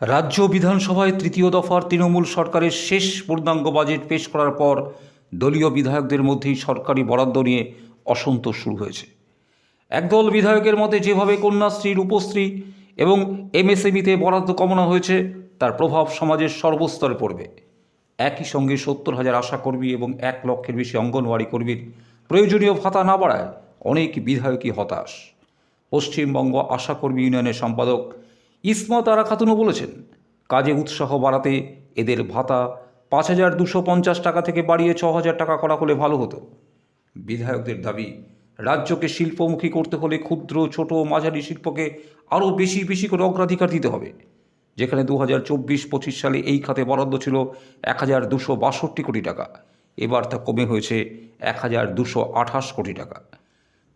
রাজ্য বিধানসভায় তৃতীয় দফার তৃণমূল সরকারের শেষ পূর্ণাঙ্গ বাজেট পেশ করার পর দলীয় বিধায়কদের মধ্যেই সরকারি বরাদ্দ নিয়ে অসন্তোষ শুরু হয়েছে। একদল বিধায়কের মতে যেভাবে কন্যাশ্রী, রূপশ্রী এবং এমএসএমইতে বরাদ্দ কমানো হয়েছে, তার প্রভাব সমাজের সর্বস্তরে পড়বে। একই সঙ্গে সত্তর হাজার আশাকর্মী এবং এক লক্ষের বেশি অঙ্গনওয়াড়ি কর্মীর প্রয়োজনীয় ভাতা না বাড়ায় অনেক বিধায়কই হতাশ। পশ্চিমবঙ্গ আশাকর্মী ইউনিয়নের সম্পাদক ইসমত আরা খাতুনও বলেছেন, কাজে উৎসাহ বাড়াতে এদের ভাতা পাঁচ হাজার দুশো পঞ্চাশ টাকা থেকে বাড়িয়ে ছ হাজার টাকা করা হলে ভালো হতো। বিধায়কদের দাবি, রাজ্যকে শিল্পমুখী করতে হলে ক্ষুদ্র, ছোট, মাঝারি শিল্পকে আরও বেশি বেশি করে অগ্রাধিকার দিতে হবে। যেখানে দু হাজার চব্বিশ পঁচিশ সালে এই খাতে বরাদ্দ ছিল এক হাজার দুশো বাষট্টি কোটি টাকা। এবার তা কমে হয়েছে এক হাজার দুশো আঠাশ কোটি টাকা।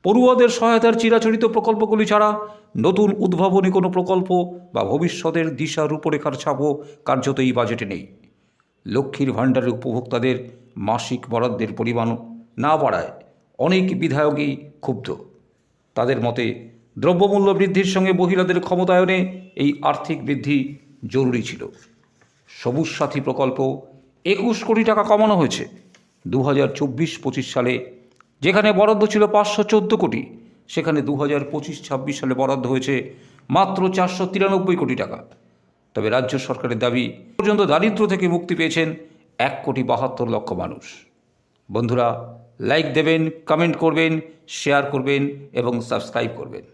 পড়ুয়াদের সহায়তার চিরাচরিত প্রকল্পগুলি ছাড়া নতুন উদ্ভাবনী কোনো প্রকল্প বা ভবিষ্যতের দিশা রূপরেখার ছাপও কার্যত এই বাজেটে নেই। লক্ষ্মীর ভাণ্ডারের উপভোক্তাদের মাসিক বরাদ্দের পরিমাণ না বাড়ায় অনেক বিধায়কই ক্ষুব্ধ। তাদের মতে, দ্রব্যমূল্য বৃদ্ধির সঙ্গে মহিলাদের ক্ষমতায়নে এই আর্থিক বৃদ্ধি জরুরি ছিল। সবুজ সাথী প্রকল্প একুশ কোটি টাকা কমানো হয়েছে। দু হাজার চব্বিশ পঁচিশ সালে যেখানে বরাদ্দ ছিল পাঁচশো চোদ্দ কোটি, সেখানে দু হাজার পঁচিশ ছাব্বিশ সালে বরাদ্দ হয়েছে মাত্র চারশো তিরানব্বই কোটি টাকা। তবে রাজ্য সরকারের দাবি পর্যন্ত দারিদ্র থেকে মুক্তি পেয়েছেন এক কোটি বাহাত্তর লক্ষ মানুষ। বন্ধুরা লাইক দেবেন কমেন্ট করবেন শেয়ার করবেন এবং সাবস্ক্রাইব করবেন।